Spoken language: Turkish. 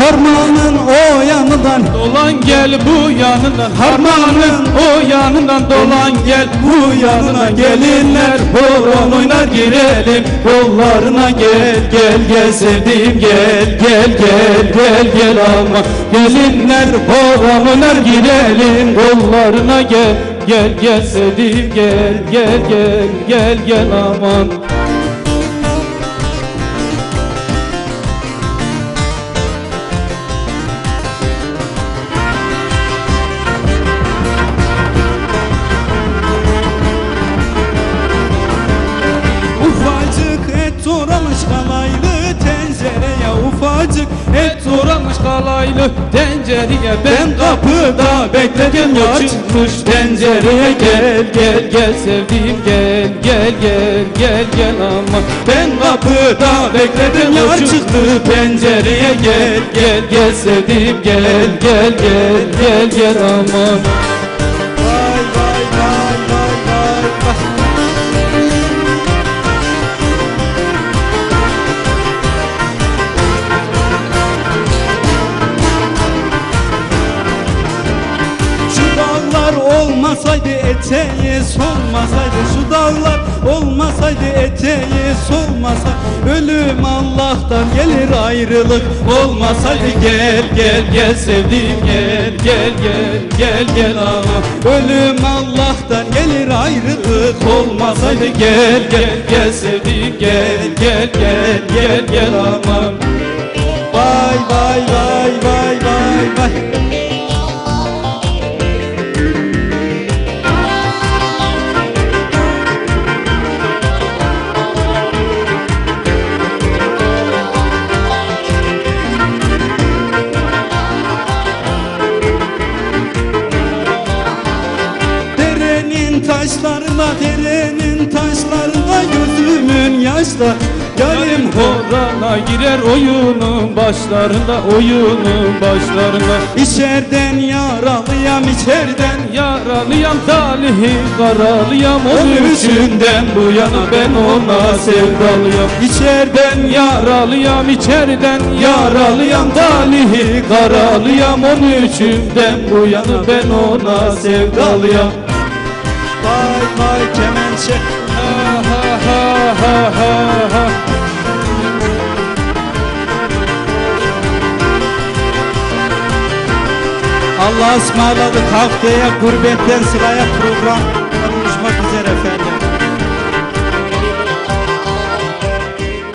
Harmanın o yanından Dolan gel bu yanından. Harmanın o yanından. Dolan gel bu yanına. Gelinler horon oynar girelim. Kollarına gel gel gel sevdiğim gel Gel gel gel gel ama. Gelinler horon oynar girelim. Kollarına gel gel gel sevdiğim gel Gel gel gel gel aman kalaylı tencereye Ufacık et uğramış kalaylı tencereye. Ben kapıda bekledim ya çıkmış pencereye Gel gel gel sevdiğim gel Gel gel gel gel ama. Ben kapıda bekledim ya çıktı pencereye Gel gel gel sevdiğim gel Gel gel gel gel aman olmasaydı eteği solmasaydı Şu dağlar. Olmasaydı eteği solmasa Ölüm Allah'tan gelir ayrılık. Olmasaydı gel gel gel sevdiğim gel Gel gel gel gel ama Ölüm Allah'tan gelir ayrılık. Olmasaydı gel gel gel sevdiğim gel Gel gel gel gel aman Vay vay vay vay vay vay taşlarına, derenin taşlarına gözümün yaşlar Yarim ho Horana girer oyunun başlarında Oyunun başlarında. İçerden yaralıyam içerden. Yaralıyam talihi karalıyam Onun içinden. bu yana ben ona sevdalıyam İçeriden yaralıyam içeriden yaralıyam Talihi karalıyam Onun içinden. Bu yana ben ona sevdalıyam Vay vay kemençe. Ha ha ha ha ha ha. Allah'a ısmarladık. Haftaya gurbetten sıraya program